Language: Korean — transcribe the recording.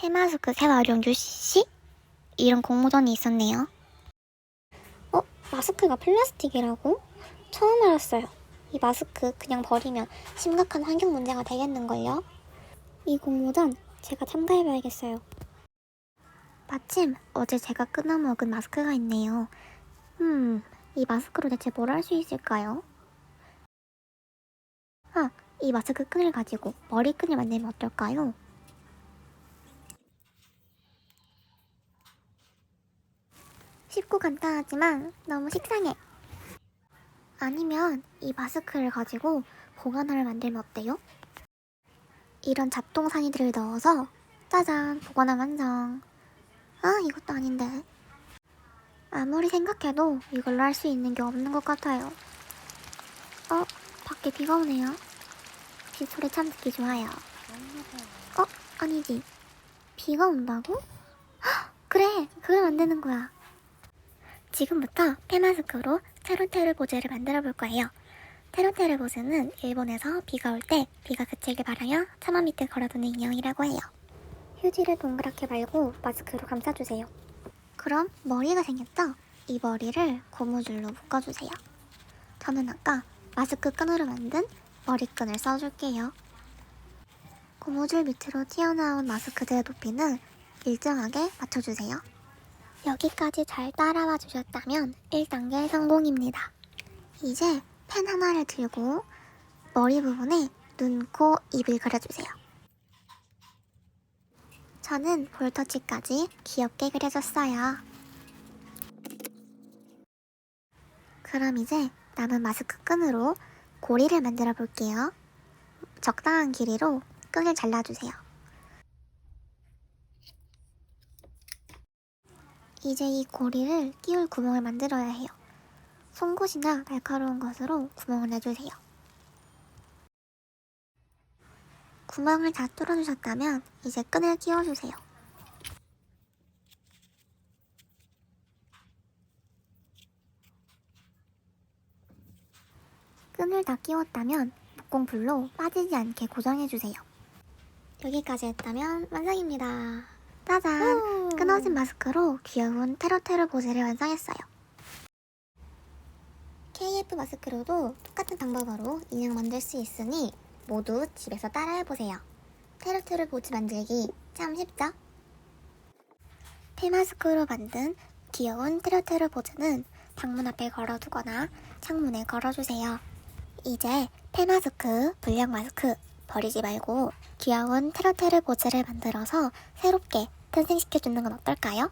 테마스크 새활용 유씨? 이런 공모전이 있었네요. 어? 마스크가 플라스틱이라고? 처음 알았어요. 이 마스크 그냥 버리면 심각한 환경 문제가 되겠는걸요? 이 공모전 제가 참가해봐야겠어요. 마침 어제 제가 끊어먹은 마스크가 있네요. 음, 이 마스크로 대체 뭘 할 수 있을까요? 아, 이 마스크 끈을 가지고 머리끈을 만들면 어떨까요? 쉽고 간단하지만 너무 식상해. 아니면 이 마스크를 가지고 보관함을 만들면 어때요? 이런 잡동사니들을 넣어서 짜잔 보관함 완성. 아 이것도 아닌데. 아무리 생각해도 이걸로 할 수 있는 게 없는 것 같아요. 어 밖에 비가 오네요. 빗소리 참 듣기 좋아요. 어 아니지. 비가 온다고? 헉, 그래 그걸 만드는 거야. 지금부터 페마스크로 테론테르 보즈를 만들어 볼 거예요. 테론테르 보즈는 일본에서 비가 올 때 비가 그치길 바라며 차마 밑에 걸어두는 인형이라고 해요. 휴지를 동그랗게 말고 마스크로 감싸주세요. 그럼 머리가 생겼죠? 이 머리를 고무줄로 묶어주세요. 저는 아까 마스크 끈으로 만든 머리끈을 써줄게요. 고무줄 밑으로 튀어나온 마스크들의 높이는 일정하게 맞춰주세요. 여기까지 잘 따라와 주셨다면 1단계 성공입니다. 이제 펜 하나를 들고 머리 부분에 눈, 코, 입을 그려주세요. 저는 볼터치까지 귀엽게 그려줬어요. 그럼 이제 남은 마스크 끈으로 고리를 만들어 볼게요. 적당한 길이로 끈을 잘라주세요. 이제 이 고리를 끼울 구멍을 만들어야 해요. 송곳이나 날카로운 것으로 구멍을 내주세요. 구멍을 다 뚫어주셨다면 이제 끈을 끼워주세요. 끈을 다 끼웠다면 목공불로 빠지지 않게 고정해주세요. 여기까지 했다면 완성입니다. 짜잔! 끊어진 마스크로 귀여운 테러테러 보즈를 완성했어요. KF 마스크로도 똑같은 방법으로 인형 만들 수 있으니 모두 집에서 따라해보세요. 테러테러 보즈 만들기 참 쉽죠? 테마스크로 만든 귀여운 테러테러 보즈는 방문 앞에 걸어두거나 창문에 걸어주세요. 이제 테마스크, 불량 마스크 버리지 말고 귀여운 테러테르 보즈를 만들어서 새롭게 탄생시켜주는 건 어떨까요?